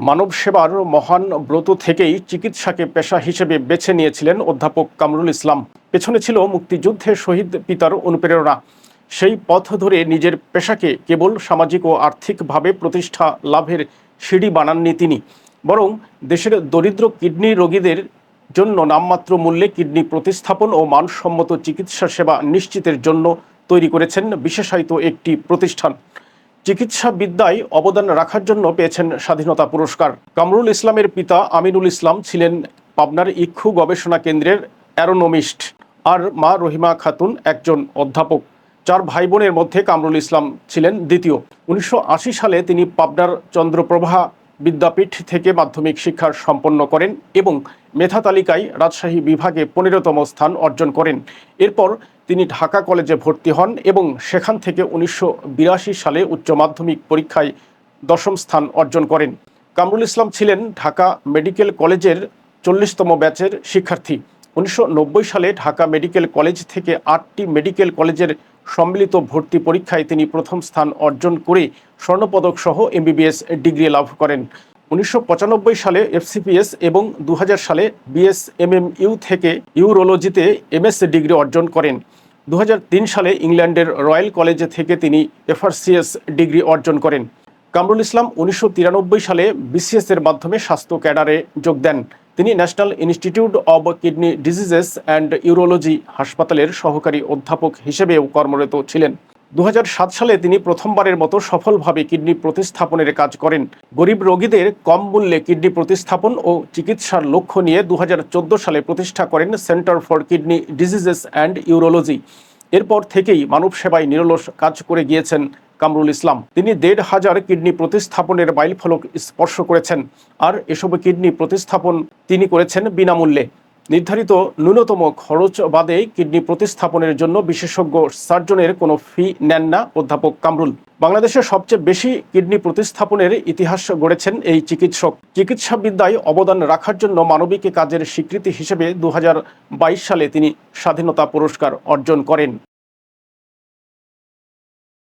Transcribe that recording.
মানব সেবার মহান ব্রত থেকেই চিকিৎসাকে পেশা হিসেবে বেছে নিয়েছিলেন অধ্যাপক কামরুল ইসলাম। পেছনে ছিল মুক্তিযুদ্ধে শহীদ পিতার অনুপ্রেরণা। সেই পথ ধরে নিজের পেশাকে কেবল সামাজিক ও আর্থিকভাবে প্রতিষ্ঠা লাভের সিঁড়ি বানাননি তিনি। বরং দেশের দরিদ্র কিডনি রোগীদের জন্য নামমাত্র মূল্যে কিডনি প্রতিস্থাপন ও মানসম্মত চিকিৎসা সেবা নিশ্চিতের জন্য তৈরি করেছেন বিশেষায়িত একটি প্রতিষ্ঠান। চিকিৎসা বিদ্যায় অবদান রাখার জন্য পেয়েছেন স্বাধীনতা পুরস্কার। কামরুল ইসলামের পিতা আমিনুল ইসলাম ছিলেন পাবনার ইক্ষু গবেষণা কেন্দ্রের অ্যারোনমিস্ট আর মা রহিমা খাতুন একজন অধ্যাপক। চার ভাই বোনের মধ্যে কামরুল ইসলাম ছিলেন দ্বিতীয়। উনিশশো আশি সালে তিনি পাবনার চন্দ্রপ্রভা বিদ্যাপীঠ থেকে মাধ্যমিক শিক্ষা সম্পন্ন করেন এবং মেধা তালিকায় রাজশাহী বিভাগে পনেরোতম স্থান অর্জন করেন। এরপর তিনি ঢাকা কলেজে ভর্তি হন এবং সেখান থেকে উনিশশো বিরাশি সালে উচ্চ মাধ্যমিক পরীক্ষায় দশম স্থান অর্জন করেন। কামরুল ইসলাম ছিলেন ঢাকা মেডিকেল কলেজের চল্লিশতম ব্যাচের শিক্ষার্থী। উনিশশো নব্বই সালে ঢাকা মেডিকেল কলেজ থেকে আটটি মেডিকেল কলেজের সম্মিলিত ভর্তি পরীক্ষায় তিনি প্রথম স্থান অর্জন করে স্বর্ণপদক সহ এমবিবিএস ডিগ্রি লাভ করেন। উনিশশো পঁচানব্বই সালে এফসিপিএস এবং দু হাজার সালে বিএসএমএমইউ থেকে ইউরোলজিতে এমএস ডিগ্রি অর্জন করেন। দু হাজার তিন সালে ইংল্যান্ডের রয়্যাল কলেজে থেকে তিনি এফআরসিএস ডিগ্রি অর্জন করেন। কামরুল ইসলাম উনিশশো তিরানব্বই সালে বিসিএস এর মাধ্যমে স্বাস্থ্য ক্যাডারে যোগ দেন। তিনি national institute of kidney diseases and urology হাসপাতালের সহকারী অধ্যাপক হিসেবেও কর্মরত ছিলেন। দু হাজার সাত সালে তিনি প্রথমবারের মতো সফলভাবে কিডনি প্রতিস্থাপনের কাজ করেন। গরিব রোগীদের কম মূল্যে কিডনি প্রতিস্থাপন ও চিকিৎসার লক্ষ্য নিয়ে দুহাজার চোদ্দ সালে প্রতিষ্ঠা করেন centre for kidney diseases and urology. এরপর থেকেই মানব সেবায় নিরলস কাজ করে গিয়েছেন কামরুল ইসলাম। তিনি দেড় হাজার কিডনি প্রতিস্থাপনের মাইলফলক স্পর্শ করেছেন। আর এসব কিডনি প্রতিস্থাপন তিনি করেছেন বিনামূল্যে। নির্ধারিত ন্যূনতম খরচ বাদে কিডনি প্রতিস্থাপনের জন্য বিশেষজ্ঞ সার্জনের কোনো ফি নেন না অধ্যাপক কামরুল। বাংলাদেশের সবচেয়ে বেশি কিডনি প্রতিস্থাপনের ইতিহাস গড়েছেন এই চিকিৎসক। চিকিৎসাবিদ্যায় অবদান রাখার জন্য মানবিক কাজের স্বীকৃতি হিসেবে দু হাজার বাইশ সালে তিনি স্বাধীনতা পুরস্কার অর্জন করেন।